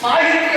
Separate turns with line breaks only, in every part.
Sahitya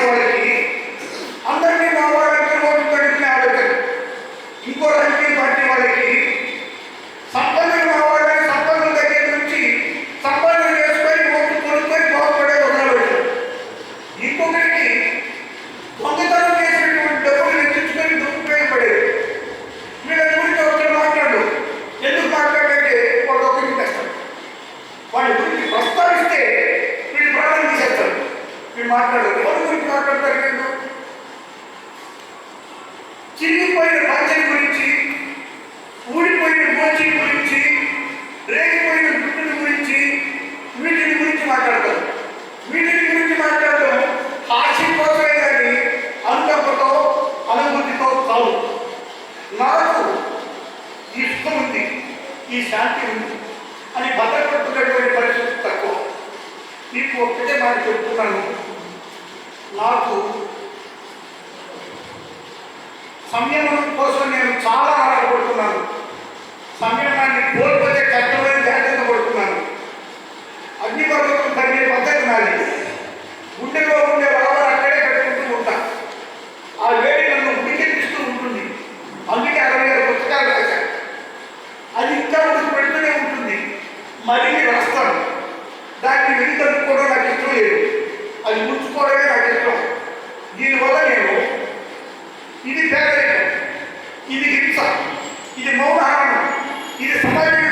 for it. మాట్లాడు ఎవరి గురించి మాట్లాడతారు నేను చిరిగిపోయిన పంచం గురించి ఊడిపోయిన మోచి గురించి రేగిపోయిన గుడ్డుల గురించి వీటిని గురించి మాట్లాడతారు. వీటిని గురించి మాట్లాడడం ఆశ కోసమే కానీ అనుకంపతో అనుభూతితో కావు నాకు ఈ సుఖం ఉంది ఈ శాంతి ఉంది. సంయమనం కోసం నేను చాలా ఆరాటపడుతున్నాను. సంయమాన్ని కోల్పోతే కష్టమైన జాగ్రత్త పడుతున్నాను. అగ్ని పర్వతం తగ్గే పద్ధతి నాది. గుండెలో ఉండే వాదన అక్కడే పెట్టుకుంటూ ఉంటా. ఆ వేడి నన్ను ఉడికెత్తిస్తూ ఉంటుంది. అందుకే అరవై ఆరు పుస్తకాలు రాశాను. అది ఇంకా ముందు పెడుతూనే ఉంటుంది. మరిన్ని రాస్తాను. దాన్ని వెళ్ళి తప్పుకోవడం నాకు ఇష్టం లేదు. అది ఉంచుకోవడమే నాకు ఇష్టం. దీనివల్ల నేను ఇది పేదరికం. ఇది హింస. ఇది మౌనహరణం ఇది సమాజం